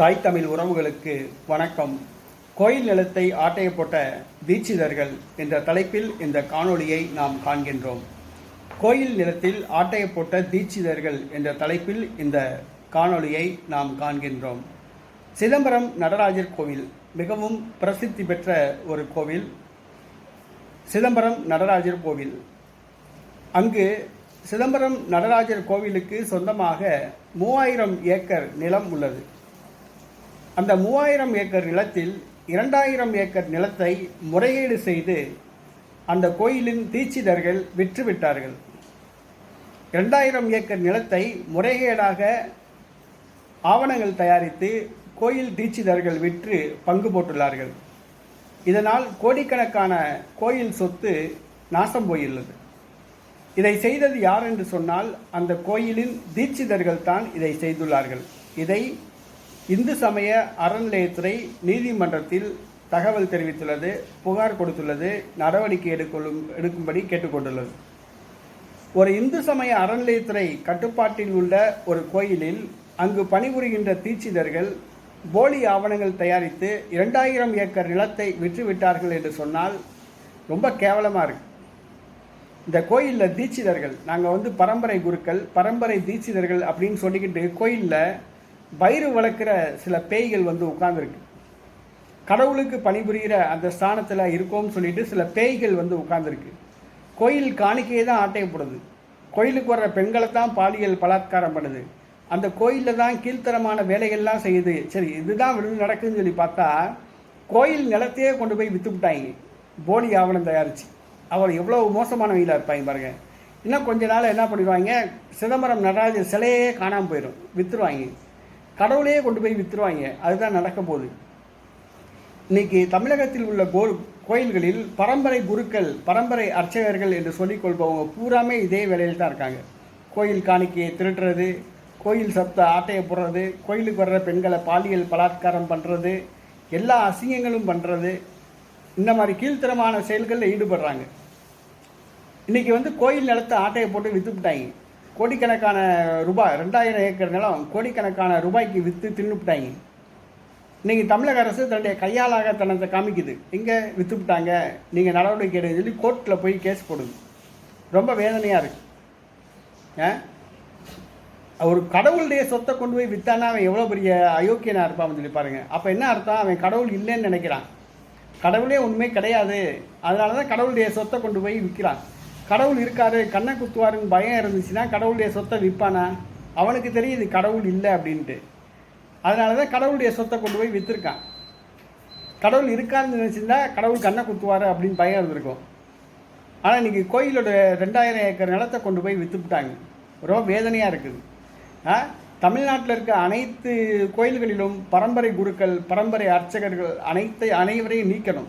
தாய் தமிழ் உறவுகளுக்கு வணக்கம். கோயில் நிலத்தை ஆட்டைய போட்ட தீட்சிதர்கள் என்ற தலைப்பில் இந்த காணொளியை நாம் காண்கின்றோம். கோயில் நிலத்தில் ஆட்டைய போட்ட தீட்சிதர்கள் என்ற தலைப்பில் இந்த காணொளியை நாம் காண்கின்றோம். சிதம்பரம் நடராஜர் கோவில் மிகவும் பிரசித்தி பெற்ற ஒரு கோவில். சிதம்பரம் நடராஜர் கோவில். அங்கு சிதம்பரம் நடராஜர் கோவிலுக்கு சொந்தமாக மூவாயிரம் ஏக்கர் நிலம் உள்ளது. அந்த மூவாயிரம் ஏக்கர் நிலத்தில் இரண்டாயிரம் ஏக்கர் நிலத்தை முறையீடு செய்து அந்த கோயிலின் தீட்சிதர்கள் விற்றுவிட்டார்கள். இரண்டாயிரம் ஏக்கர் நிலத்தை முறைகேடாக ஆவணங்கள் தயாரித்து கோயில் தீட்சிதர்கள் விற்று பங்கு போட்டுள்ளார்கள். இதனால் கோடிக்கணக்கான கோயில் சொத்து நாசம் போயுள்ளது. இதை செய்தது யார் என்று சொன்னால் அந்த கோயிலின் தீட்சிதர்கள் தான் இதை செய்துள்ளார்கள். இதை இந்து சமய அறநிலையத்துறை நீதிமன்றத்தில் தகவல் தெரிவித்துள்ளது புகார் கொடுத்துள்ளது நடவடிக்கை எடுக்கொள்ளும் எடுக்கும்படி கேட்டுக்கொண்டுள்ளது. ஒரு இந்து சமய அறநிலையத்துறை கட்டுப்பாட்டில் உள்ள ஒரு கோயிலில் அங்கு பணிபுரிகின்ற தீட்சிதர்கள் போலி ஆவணங்கள் தயாரித்து இரண்டாயிரம் ஏக்கர் நிலத்தை விற்றுவிட்டார்கள் என்று சொன்னால் ரொம்ப கேவலமாக இருக்கு. இந்த கோயிலில் தீட்சிதர்கள் நாங்கள் வந்து பரம்பரை குருக்கள் பரம்பரை தீட்சிதர்கள் அப்படின்னு சொல்லிக்கிட்டு கோயிலில் வயிறு வளர்க்குற சில பேய்கள் வந்து உட்கார்ந்துருக்கு. கடவுளுக்கு பணிபுரிகிற அந்த ஸ்தானத்தில் இருக்கோம்னு சொல்லிட்டு சில பேய்கள் வந்து உட்கார்ந்துருக்கு. கோயில் காணிக்கையே தான் ஆட்டையப்படுது. கோயிலுக்கு வர்ற பெண்களை தான் பாலியல் பலாத்காரம் பண்ணுது. அந்த கோயிலில் தான் கீழ்த்தரமான வேலைகள்லாம் செய்யுது. சரி இதுதான் விழுந்து நடக்குதுன்னு சொல்லி பார்த்தா கோயில் நிலத்தையே கொண்டு போய் விற்றுவிட்டாங்க போலி ஆவணம் தயாரித்து அவர் எவ்வளோ மோசமான வயலாக இருப்பாங்க பாருங்க. இன்னும் கொஞ்ச நாள் என்ன பண்ணிடுவாங்க? சிதம்பரம் நடராஜர் சிலையே காணாமல் போயிடும். விற்றுருவாங்க கடவுளையே கொண்டு போய் விற்றுருவாங்க அதுதான் நடக்க போகுது இன்னைக்கு தமிழகத்தில் உள்ள கோ கோயில்களில் பரம்பரை குருக்கள் பரம்பரை அர்ச்சகர்கள் என்று சொல்லிக் கொள்பவங்க பூராமே இதே வேலையில் தான் இருக்காங்க. கோயில் காணிக்கையை திருட்டுறது கோயில் சத்த ஆட்டையை போடுறது கோயிலுக்கு வர்ற பெண்களை பாலியல் பலாத்காரம் பண்ணுறது எல்லா அசிங்கங்களும் பண்ணுறது இந்த மாதிரி கீழ்த்தரமான செயல்களில் ஈடுபடுறாங்க. இன்றைக்கி வந்து கோயில் நிலத்தை ஆட்டையை போட்டு விற்றுப்பிட்டாங்க கோடிக்கணக்கான ரூபாய் ரெண்டாயிரம் ஏக்கர் நிலம் கோடிக்கணக்கான ரூபாய்க்கு விற்று தின்னுவிட்டாங்க இன்றைக்கி தமிழக அரசு தன்னுடைய கையாளாக தனத்தை காமிக்குது. இங்கே விற்றுவிட்டாங்க நீங்கள் நடவடிக்கை எடுங்க சொல்லி கோர்ட்டில் போய் கேஸ் போடுது. ரொம்ப வேதனையாக இருக்கு. ஒரு கடவுளுடைய சொத்தை கொண்டு போய் விற்றானா அவன் எவ்வளோ பெரிய அயோக்கியனாக இருப்பான்னு சொல்லி பாருங்கள் அப்போ என்ன அர்த்தம்? அவன் கடவுள் இல்லைன்னு நினைக்கிறான். கடவுளே உண்மை கிடையாது. அதனால தான் கடவுளுடைய சொத்தை கொண்டு போய் விற்கிறான் கடவுள் இருக்காரு கண்ணை குத்துவாருன்னு பயம் இருந்துச்சுன்னா கடவுளுடைய சொத்தை விற்பானா அவனுக்கு தெரியுது கடவுள் இல்லை அப்படின்ட்டு. அதனால தான் கடவுளுடைய சொத்தை கொண்டு போய் விற்றுருக்கான் கடவுள் இருக்காருன்னு நினச்சிருந்தா கடவுள் கண்ணை குத்துவார் அப்படின்னு பயம் இருந்திருக்கும். ஆனால் இன்றைக்கி கோயிலோட ரெண்டாயிரம் ஏக்கர் நிலத்தை கொண்டு போய் விற்றுவிட்டாங்க ரொம்ப வேதனையாக இருக்குது. ஆ? தமிழ்நாட்டில் இருக்க அனைத்து கோயில்களிலும் பரம்பரை குருக்கள் பரம்பரை அர்ச்சகர்கள் அனைத்தை அனைவரையும் நீக்கணும்.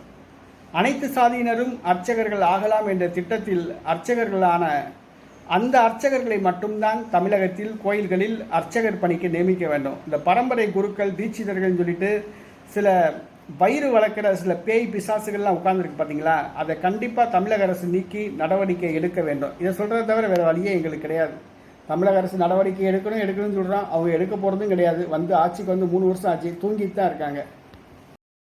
அனைத்து சாதியினரும் அர்ச்சகர்கள் ஆகலாம் என்ற திட்டத்தில் அர்ச்சகர்களான அந்த அர்ச்சகர்களை மட்டும்தான் தமிழகத்தில் கோயில்களில் அர்ச்சகர் பணிக்கு நியமிக்க வேண்டும். இந்த பரம்பரை குருக்கள் தீட்சிதர்கள் சொல்லிட்டு சில வயிறு வளர்க்குற சில பேய் பிசாசுகள்லாம் உட்கார்ந்துருக்கு பார்த்தீங்களா? அதை கண்டிப்பாக தமிழக அரசு நீக்கி நடவடிக்கை எடுக்க வேண்டும். இதை சொல்கிறத தவிர வேறு வழியே எங்களுக்கு கிடையாது. தமிழக அரசு நடவடிக்கை எடுக்கணும் எடுக்கணும்னு சொல்கிறோம் அவங்க எடுக்க போகிறதும் கிடையாது. வந்து ஆட்சிக்கு வந்து மூணு வருஷம் ஆச்சு. தூங்கிட்டு தான் இருக்காங்க.